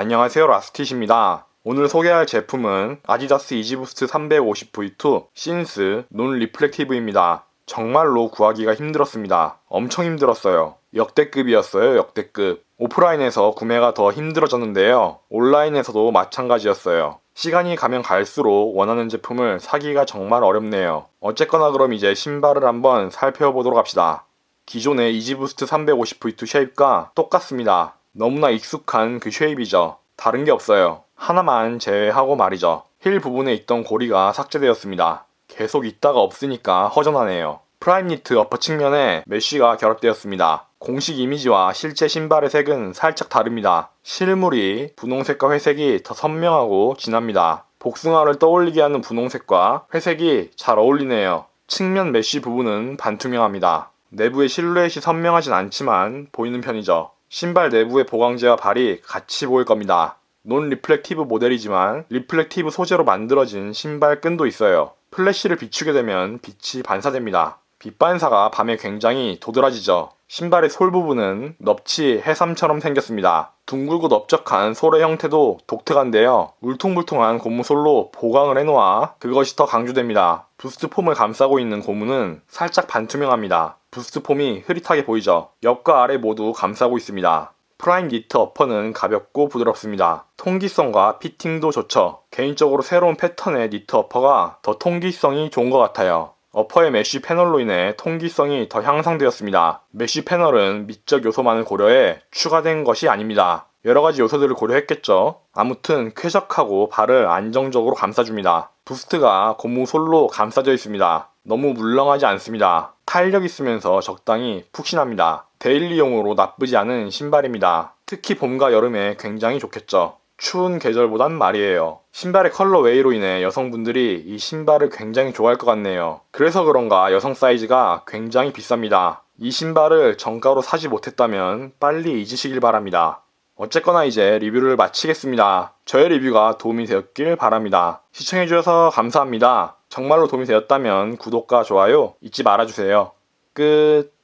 안녕하세요 라스티시입니다. 오늘 소개할 제품은 아디다스 이지부스트 350V2 신스 논 리플렉티브입니다. 정말로 구하기가 힘들었습니다. 엄청 힘들었어요. 역대급이었어요, 역대급. 오프라인에서 구매가 더 힘들어졌는데요. 온라인에서도 마찬가지였어요. 시간이 가면 갈수록 원하는 제품을 사기가 정말 어렵네요. 어쨌거나 그럼 이제 신발을 한번 살펴보도록 합시다. 기존의 이지부스트 350V2 쉐입과 똑같습니다. 너무나 익숙한 그 쉐입이죠. 다른 게 없어요. 하나만 제외하고 말이죠. 힐 부분에 있던 고리가 삭제되었습니다. 계속 있다가 없으니까 허전하네요. 프라임 니트 어퍼 측면에 메쉬가 결합되었습니다. 공식 이미지와 실제 신발의 색은 살짝 다릅니다. 실물이 분홍색과 회색이 더 선명하고 진합니다. 복숭아를 떠올리게 하는 분홍색과 회색이 잘 어울리네요. 측면 메쉬 부분은 반투명합니다. 내부의 실루엣이 선명하진 않지만 보이는 편이죠. 신발 내부의 보강제와 발이 같이 보일 겁니다. 논 리플렉티브 모델이지만 리플렉티브 소재로 만들어진 신발 끈도 있어요. 플래시를 비추게 되면 빛이 반사됩니다. 빛 반사가 밤에 굉장히 도드라지죠. 신발의 솔 부분은 넙치 해삼처럼 생겼습니다. 둥글고 넓적한 솔의 형태도 독특한데요. 울퉁불퉁한 고무 솔로 보강을 해놓아 그것이 더 강조됩니다. 부스트 폼을 감싸고 있는 고무는 살짝 반투명합니다. 부스트 폼이 흐릿하게 보이죠. 옆과 아래 모두 감싸고 있습니다. 프라임 니트 어퍼는 가볍고 부드럽습니다. 통기성과 피팅도 좋죠. 개인적으로 새로운 패턴의 니트 어퍼가 더 통기성이 좋은 것 같아요. 어퍼의 메쉬 패널로 인해 통기성이 더 향상되었습니다. 메쉬 패널은 미적 요소만을 고려해 추가된 것이 아닙니다. 여러 가지 요소들을 고려했겠죠. 아무튼 쾌적하고 발을 안정적으로 감싸줍니다. 부스트가 고무 솔로 감싸져 있습니다. 너무 물렁하지 않습니다. 탄력 있으면서 적당히 푹신합니다. 데일리용으로 나쁘지 않은 신발입니다. 특히 봄과 여름에 굉장히 좋겠죠. 추운 계절보단 말이에요. 신발의 컬러 웨이로 인해 여성분들이 이 신발을 굉장히 좋아할 것 같네요. 그래서 그런가 여성 사이즈가 굉장히 비쌉니다. 이 신발을 정가로 사지 못했다면 빨리 잊으시길 바랍니다. 어쨌거나 이제 리뷰를 마치겠습니다. 저의 리뷰가 도움이 되었길 바랍니다. 시청해주셔서 감사합니다. 정말로 도움이 되었다면 구독과 좋아요 잊지 말아주세요. 끝.